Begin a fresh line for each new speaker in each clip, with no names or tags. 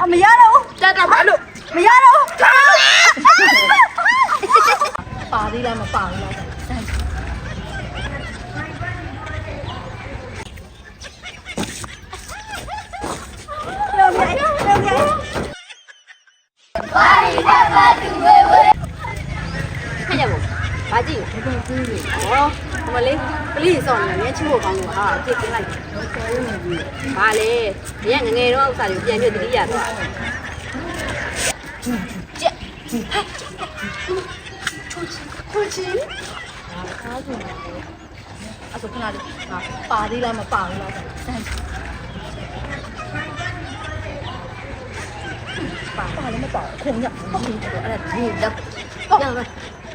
အမရတော့
တက်တော့ဘာလို့
မရတော့
ပါသေးလားမပါဘူးလားခက်ရ မို့ဘာကြည့်လဲဘယ်ကူးလဲဩဟိုမလေးကလေးစောင့်နေတယ်ချစ်ဖို့ကောင်းလို့ဟာပြစ်တင်လိုက်ဘာလဲဒီကငငယ်တော့ဥစ္စာတွေပြန်ပြတတိယသွားကြက်ထိုးချင်းအားဆိုအဆိုခဏလေးဟာပါသေးလားမပါဘူးလားပါပါလည်းမပါခုံရဟုတ်ပြီအဲ့ဒါဒီတော့ရမယ်
ဟိုရရင်ဘိုးရင်ချိုးတယ်
မင်းလာရင်နဲ့ဒီ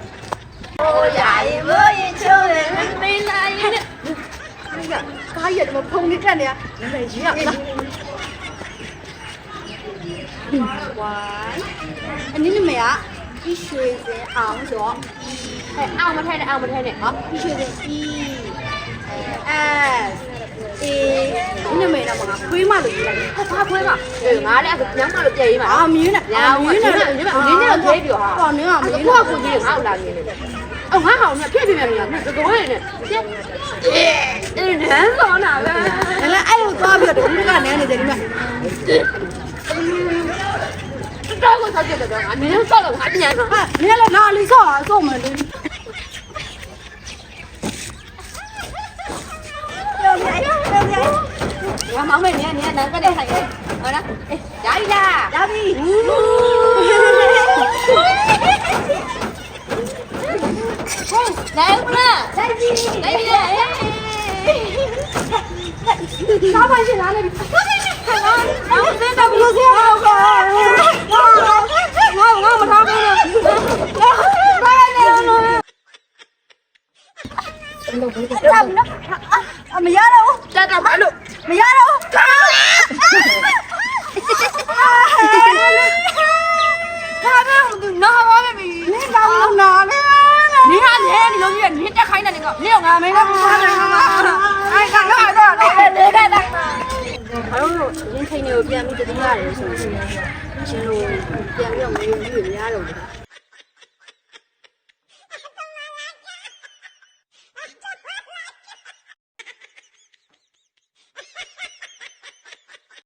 ကကားရတယ်မဖုံနေတက်နေရနာမည်ကြီးရမလားဝိုင်း
အနည်းနည်းမရဒီရွှေစင်အောင်ဆိုတော့
အဲအောင်မထဲနဲ့အောင်မထဲနဲ့ဟော
ဒီရွှေစင် E S A ဒီနမေတော့မကခွေးမလို့ရေးလိုက်တယ်
ဟာဘာခွဲပါ အေးငါလည်းအခုညမလို့ကြည်ပါ
အာမင်းနဲ့
ညာမင်းနဲ့မင်းနဲ့မင်းနဲ့ခွဲပြောဟာ
ဟောနင်းကမင်း
ကိုကကိုကြီးငါ့ကိုလာနေတယ်အော်ငါဟောင်းနဲ့ဖြစ်ဖြစ်မြန်မြန်နဲ့တော်တော်နဲ့ကျက်အေးနန်းစောနာပဲ
လည်းအဲ့လိုသွားပြီးတော့ဒီကနဲနေတယ်ဒီမှာ
တော်ကိုဆောက်ကြတယ်တော့ငါနင်းဆောက်တော့ငါပြန်တော့
ဟာနင်းလည်းလာလီဆော့အဆုံးမလို့ပြောပြပြောပြ
ငါမောင်းမယ်နင်းနင်းနန်းကတဲ့ဆိုင်ဟုတ်လားအေးဓာရီလား
ရပြီ
နိုင်မလားနိုင်ပြီနိုင်ပြီလေ
စားပါရှင်လားလေနောက်စင်းတော့ဘလို့စင်းအောင်ပါငါငါမထားဘူးဘာလဲလို့အမရတော့
တက်တော့ဘာလို့
မရတော့ဟာတော့နာပါမယ်မင်းနင်းကောင်းနာလေ
နင်းဟာလေဒီလိုမျိုးနင်းတက်ခိုင်းတယ်နင်းကနင်းကငါမင်းက
အဲ့ကငါတော့လေလေကတည်းက
ဘာလို့ ရင်းထိန်တွေကိုပြန်ပြီးတတိယရတယ်ဆိုရင်ရှင်တို့ပြန်ပြီးတော့မင်းကြီးမရတော့ဘူး